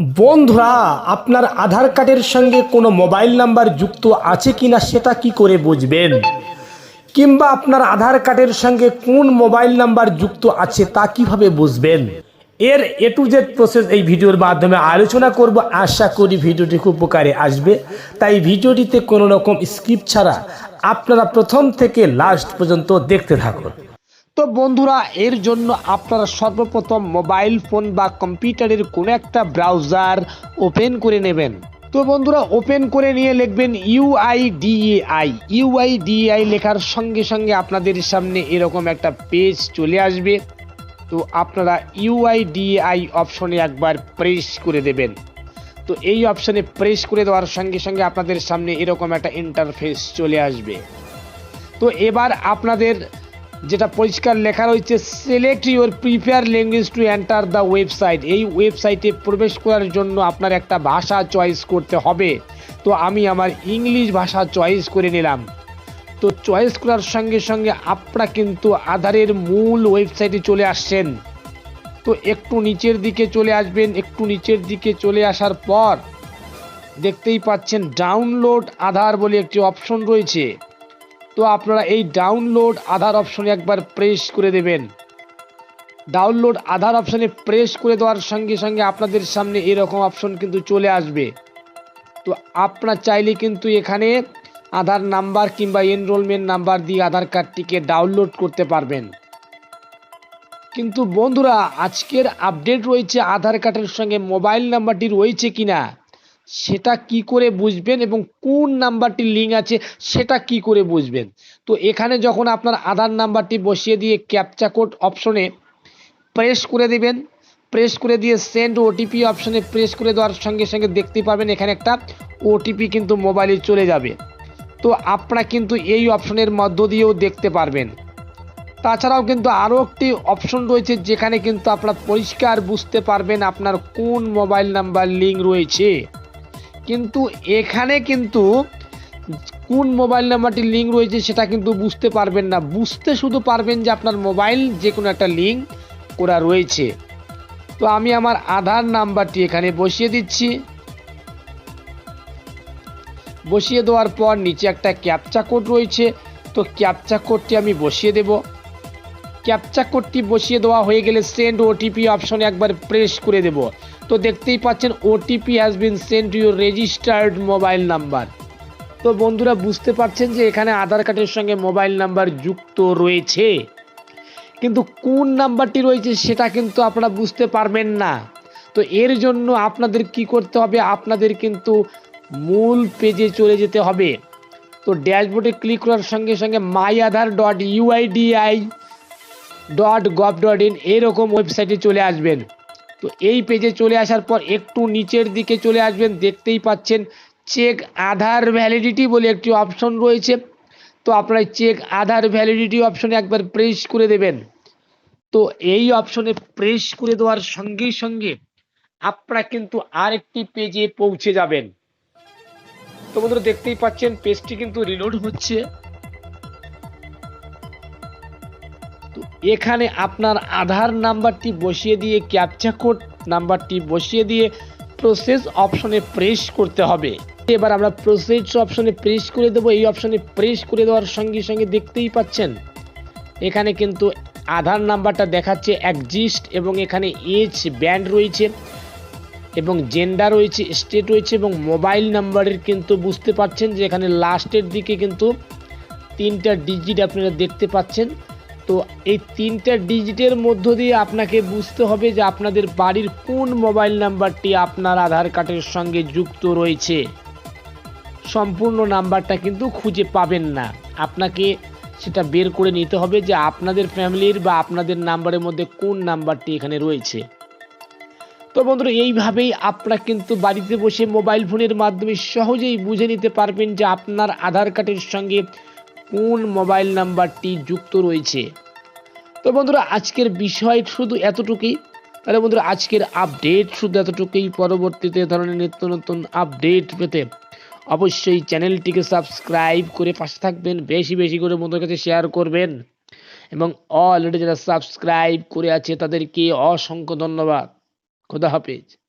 বন্ধুরা, আপনার আধার কার্ডের সঙ্গে কোনো মোবাইল নাম্বার যুক্ত আছে কি না সেটা কি করে বুঝবেন? কিংবা আপনার আধার কার্ডের সঙ্গে কোন মোবাইল নাম্বার যুক্ত আছে তা কীভাবে বুঝবেন? এর এ টু জেড প্রসেস এই ভিডিওর মাধ্যমে আলোচনা করব। আশা করি ভিডিওটি খুব উপকারে আসবে। তাই ভিডিওটিতে কোনো রকম স্ক্রিপ্ট ছাড়া আপনারা প্রথম থেকে লাস্ট পর্যন্ত দেখতে থাকুন। তো বন্ধুরা, এর জন্য আপনারা সর্বপ্রথম মোবাইল ফোন বা কম্পিউটারের কোনো একটা ব্রাউজার ওপেন করে নেবেন। তো বন্ধুরা ওপেন করে নিয়ে লিখবেন ইউআইডিএআই ইউআইডিএআই লেখার সঙ্গে সঙ্গে আপনাদের সামনে এরকম একটা পেজ চলে আসবে। তো আপনারা ইউআইডিএআই অপশনে একবার প্রেস করে দেবেন। তো এই অপশনে প্রেস করে দেওয়ার সঙ্গে সঙ্গে আপনাদের সামনে এরকম একটা ইন্টারফেস চলে আসবে। তো এবার আপনাদের যেটা পরিষ্কার লেখা রয়েছে select your prefer language to enter the website এই ওয়েবসাইটে প্রবেশ করার জন্য আপনার একটা ভাষা চয়েস করতে হবে। তো আমি আমার ইংলিশ ভাষা চয়েস করে নিলাম। তো চয়েস করার সঙ্গে সঙ্গে আপনারা কিন্তু আধারের মূল ওয়েবসাইটে চলে আসছেন। তো একটু নিচের দিকে চলে আসবেন, একটু নিচের দিকে চলে আসার পর দেখতেই পাচ্ছেন ডাউনলোড আধার বলে একটি অপশন রয়েছে। তো আপনারা এই ডাউনলোড আধার অপশনে একবার প্রেস করে দেবেন। ডাউনলোড আধার অপশনে প্রেস করে দেওয়ার সঙ্গে সঙ্গে আপনাদের সামনে এরকম অপশন কিন্তু চলে আসবে। তো আপনার চাইলে কিন্তু এখানে আধার নাম্বার কিংবা এনরোলমেন্ট নাম্বার দিয়ে আধার কার্ডটিকে ডাউনলোড করতে পারবেন। কিন্তু বন্ধুরা, আজকের আপডেট রয়েছে আধার কার্ডের সঙ্গে মোবাইল নাম্বারটি রয়েছে কিনা? সেটা কি করে বুঝবেন এবং কোন নাম্বারটি লিঙ্ক আছে সেটা কি করে বুঝবেন? তো এখানে যখন আপনার আধার নাম্বারটি বসিয়ে দিয়ে ক্যাপচা কোড অপশনে প্রেস করে দিবেন প্রেস করে দিয়ে সেন্ড ওটিপি অপশনে প্রেস করে দেওয়ার সঙ্গে সঙ্গে দেখতে পাবেন এখানে একটা ওটিপি কিন্তু মোবাইলে চলে যাবে। তো আপনারা কিন্তু এই অপশনের মধ্য দিয়েও দেখতে পারবেন। তাছাড়াও কিন্তু আরও একটি অপশন রয়েছে যেখানে কিন্তু আপনারা পরিষ্কার বুঝতে পারবেন আপনার কোন মোবাইল নাম্বার লিঙ্ক রয়েছে। কিন্তু এখানে কিন্তু কোন মোবাইল নাম্বারটি লিঙ্ক রয়েছে সেটা কিন্তু বুঝতে পারবেন না। বুঝতে শুধু পারবেন যে আপনার মোবাইল যে কোনো একটা লিঙ্ক করা রয়েছে। তো আমি আমার আধার নাম্বারটি এখানে বসিয়ে দিচ্ছি। বসিয়ে দেওয়ার পর নিচে একটা ক্যাপচা কোড রয়েছে। তো ক্যাপচা কোডটি আমি বসিয়ে দেব। ক্যাপচা কোডটি বসিয়ে দেওয়া হয়ে গেলে সেন্ড ওটিপি অপশনে একবার প্রেস করে দেব। তো দেখতেই পাচ্ছেন OTP has been send your registered mobile number তো বন্ধুরা, বুঝতে পারছেন যে এখানে আধার কার্ডের সঙ্গে মোবাইল নাম্বার যুক্ত রয়েছে। কিন্তু কোন নাম্বারটি রয়েছে সেটা কিন্তু আপনারা বুঝতে পারবেন না। তো এর জন্য আপনাদের কি করতে হবে? আপনাদের কিন্তু মূল পেজে চলে যেতে হবে। তো ড্যাশবোর্ডে ক্লিক করার সঙ্গে সঙ্গে my Aadhaar dot UIDAI dot gov dot in এরকম ওয়েবসাইটে চলে আসবেন। তো এই পেজে চলে আসার পর একটু নিচের দিকে চলে আসবেন, দেখতেই পাচ্ছেন চেক আধার ভ্যালিডিটি বলে একটি অপশন রয়েছে। তো আপনারা চেক আধার ভ্যালিডিটি অপশনে একবার প্রেস করে দেবেন। তো এই অপশনে প্রেস করে দেওয়ার সঙ্গে সঙ্গে আপনারা কিন্তু আরেকটি পেজে পৌঁছে যাবেন। তো বন্ধুরা দেখতেই পাচ্ছেন পেজটি কিন্তু রিলোড হচ্ছে। এখানে আপনার আধার নাম্বারটি বসিয়ে দিয়ে ক্যাপচা কোড নাম্বারটি বসিয়ে দিয়ে প্রসেস অপশনে প্রেস করতে হবে। এবার আমরা প্রসেস অপশনে প্রেস করে দেবো। এই অপশনে প্রেস করে দেওয়ার সঙ্গে সঙ্গে দেখতেই পাচ্ছেন, এখানে কিন্তু আধার নাম্বারটা দেখাচ্ছে একজিস্ট এবং এখানে এজ ব্যান্ড রয়েছে এবং জেন্ডার রয়েছে স্টেট রয়েছে এবং মোবাইল নাম্বারের কিন্তু বুঝতে পাচ্ছেন যে এখানে লাস্টের দিকে কিন্তু তিনটা ডিজিট আপনারা দেখতে পাচ্ছেন। তো এই তিনটা ডিজিটের মধ্য দিয়ে আপনাকে বুঝতে হবে যে আপনাদের বাড়ির কোন মোবাইল নাম্বারটি আপনার আধার কার্ডের সঙ্গে যুক্ত রয়েছে। সম্পূর্ণ নাম্বারটা কিন্তু খুঁজে পাবেন না। আপনাকে সেটা বের করে নিতে হবে যে আপনাদের ফ্যামিলির বা আপনাদের নাম্বারের মধ্যে কোন নাম্বারটি এখানে রয়েছে। তো বন্ধুরা, এইভাবেই আপনারা কিন্তু বাড়িতে বসে মোবাইল ফোনের মাধ্যমে সহজেই বুঝে নিতে পারবেন যে আপনার আধার কার্ডের সঙ্গে কোন মোবাইল নাম্বারটি যুক্ত রয়েছে। তো বন্ধুরা, আজকের বিষয় শুধু এতটুকুই। তাহলে বন্ধুরা, আজকের আপডেট শুধু এতটুকুই। পরবর্তীতে ধরনের নিত্য নতুন আপডেট পেতে অবশ্যই চ্যানেলটিকে সাবস্ক্রাইব করে পাশে থাকবেন, বেশি বেশি করে বন্ধুদের কাছে শেয়ার করবেন। এবং অলরেডি যারা সাবস্ক্রাইব করে আছে, তাদেরকে অসংখ্য ধন্যবাদ। খোদা হাফেজ।